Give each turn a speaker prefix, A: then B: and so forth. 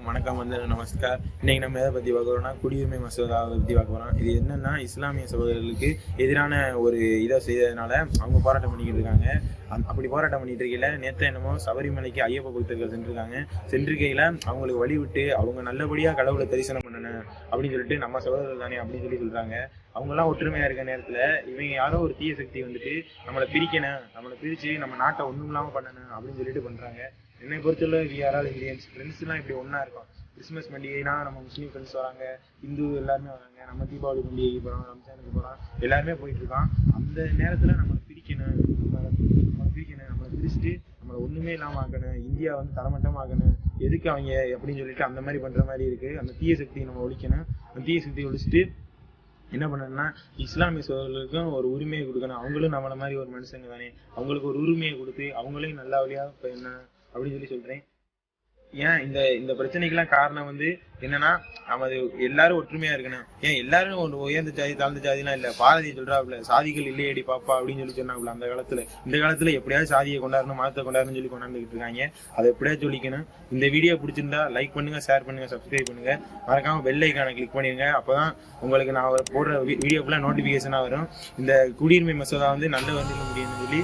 A: வணக்கம் வந்து நமஸ்கார். இன்னைக்கு நம்ம எதை பற்றி பார்க்குறோம்னா குடியுரிமை மசோதாவை பற்றி பார்க்க போகிறோம் இது என்னன்னா இஸ்லாமிய சகோதரர்களுக்கு எதிரான ஒரு இதை செய்ததுனால அவங்க போராட்டம் பண்ணிக்கிட்டு இருக்காங்க. அப்படி போராட்டம் பண்ணிட்டு இருக்கையில நேற்று என்னமோ சபரிமலைக்கு ஐயப்ப பக்தர்கள் சென்றிருக்காங்க. சென்றிருக்கையில் அவங்களுக்கு வழி விட்டு அவங்க நல்லபடியாக கடவுளை தரிசனம் பண்ணணும் அப்படின்னு சொல்லிட்டு நம்ம சகோதரர் தானே அப்படின்னு சொல்லி சொல்கிறாங்க அவங்கெல்லாம் ஒற்றுமையாக இருக்க நேரத்தில் இவங்க யாரோ ஒரு தீய சக்தி வந்துட்டு நம்மளை பிரிக்கணும் நம்மளை பிரித்து நம்ம நாட்டை ஒன்றும் இல்லாமல் பண்ணணும் அப்படின்னு சொல்லிட்டு பண்ணுறாங்க என்னை பொறுத்தவரை வி ஆர் ஆல் இந்தியன்ஸ் ஃப்ரெண்ட்ஸ்லாம் இப்படி ஒன்றா இருக்கும். கிறிஸ்மஸ் பண்டிகைனா நம்ம முஸ்லீம் ஃப்ரெண்ட்ஸ் வராங்க இந்து எல்லாருமே வராங்க நம்ம தீபாவளி பண்டிகைக்கு போகிறோம் ரம்ஜானுக்கு போகிறோம் எல்லாருமே போயிட்டு இருக்கோம். அந்த நேரத்தில் நம்மளை பிரிக்கணும் நம்மளை நம்மளை பிரிக்கணும் நம்மளை பிரிச்சுட்டு நான் ஒன்றுமே ஆக்கணும். இந்தியா வந்து தரமட்டம் ஆக்கணும். எதுக்கு அவங்க அப்படின்னு சொல்லிட்டு அந்த மாதிரி பண்ற மாதிரி இருக்கு. அந்த தீய சக்தியை நம்ம ஒழிக்கணும். அந்த தீய சக்தியை ஒழிச்சிட்டு என்ன பண்ணணும்னா இஸ்லாமிய சோழர்களுக்கும் ஒரு உரிமையை கொடுக்கணும். அவங்களும் நம்மள மாதிரி ஒரு மனுஷங்க தானே. அவங்களுக்கு ஒரு உரிமையை கொடுத்து அவங்களையும் நல்ல வழியா என்ன அப்படின்னு சொல்லி சொல்றேன். ஏன் இந்த இந்த பிரச்சனைக்கெல்லாம் காரணம் வந்து என்னன்னா நம்ம எல்லாரும் ஒற்றுமையா இருக்கணும். ஏன் எல்லாரும் ஒரு உயர்ந்த ஜாதி தாழ்ந்த ஜாதிலாம் இல்ல. பாரதி சொல்றாப்புல சாதிகள் இல்லையடி பாப்பா அப்படின்னு சொல்லி சொன்னாப்புல அந்த காலத்துல. இந்த காலத்துல எப்படியாவது சாதியை கொண்டாடணும் மதத்தை கொண்டாடணும்னு சொல்லி கொண்டாந்துகிட்டு இருக்காங்க. அதை எப்படியாவது சொல்லிக்கணும். இந்த வீடியோ பிடிச்சிருந்தா லைக் பண்ணுங்க ஷேர் பண்ணுங்க சப்ஸ்கிரைப் பண்ணுங்க. மறக்காம பெல் ஐக்கானை கிளிக் பண்ணிருங்க. அப்பதான் உங்களுக்கு நான் போடுற வீடியோக்குள்ள நோட்டிபிகேஷனா நோட்டிஃபிகேஷனாக வரும். இந்த குடியுரிமை மசோதா வந்து நல்ல வண்டியில் முடியும்னு சொல்லி